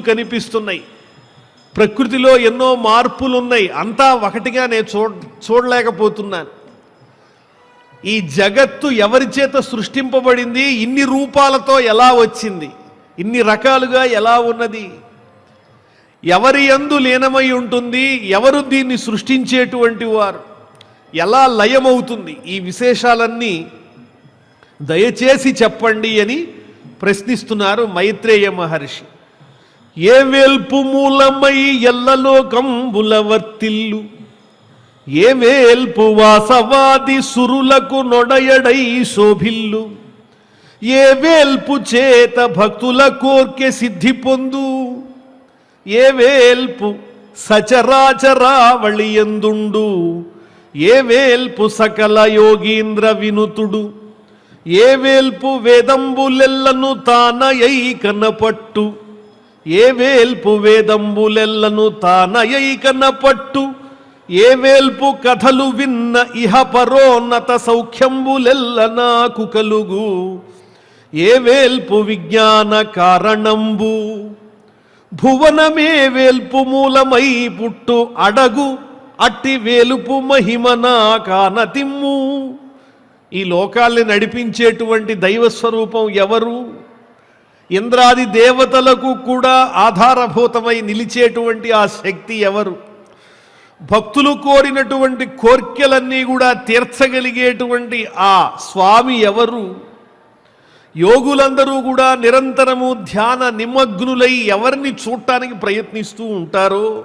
కనిపిస్తున్నాయి. ప్రకృతిలో ఎన్నో మార్పులు ఉన్నాయి అంతా ఒకటిగా నేను చూడ చూడలేకపోతున్నాను. ఈ జగత్తు ఎవరి చేత సృష్టింపబడింది? ఇన్ని రూపాలతో ఎలా వచ్చింది? ఇన్ని రకాలుగా ఎలా ఉన్నది? ఎవరి అందు లీనమై ఉంటుంది? ఎవరు దీన్ని సృష్టించేటువంటి వారు? ఎలా లయమవుతుంది? ఈ విశేషాలన్నీ దయచేసి చెప్పండి అని ప్రశ్నిస్తున్నారు మైత్రేయ మహర్షి. ఏ వేల్పు మూలమై ఎల్లలోకంబుల వర్తిల్లు ఏ వేల్పు వాసవాది సురులకు నొడయడై శోభిల్లు. ఏ వేల్పు చేత భక్తుల కోర్కె సిద్ధి పొందు. ఏ వేల్పు సచరాచరావళియందుండు. ఏ వేల్పు సకల యోగీంద్ర వినుతుడు. ఏ వేల్పు వేదంబులెల్లను తానయై కనపట్టు. ఏ వేల్పు వేదంబులెల్లను తానయైకన పట్టు ఏ వేల్పు కథలు విన్న ఇహ పరోన్నత సౌఖ్యంబులెల్ల నాకు కలుగు ఏ వేల్పు విజ్ఞాన కారణంబు భువనమే వేల్పు మూలమై పుట్టు అడగు అట్టి వేలుపు మహిమనా కానతిమ్ము ఈ లోకాల్ని నడిపించేటువంటి దైవ స్వరూపం ఎవరు? ఇంద్రాది దేవతలకు కూడా ఆధారభూతమై నిలిచేటువంటి ఆ శక్తి ఎవరు? భక్తులు కోరినటువంటి కోర్కెలన్నీ కూడా తీర్చగలిగేటువంటి ఆ స్వామి ఎవరు? యోగులందరూ కూడా నిరంతరము ధ్యాన నిమగ్నులై ఎవరిని చూడటానికి ప్రయత్నిస్తూ ఉంటారో?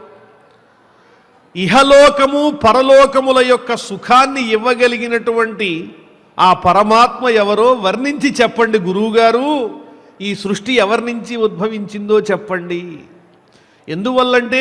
ఇహలోకము పరలోకముల యొక్క సుఖాన్ని ఇవ్వగలిగినటువంటి ఆ పరమాత్మ ఎవరో? వర్ణించి చెప్పండి గురువుగారు. ఈ సృష్టి ఎవరి నుంచి ఉద్భవించిందో చెప్పండి. ఎందువల్లంటే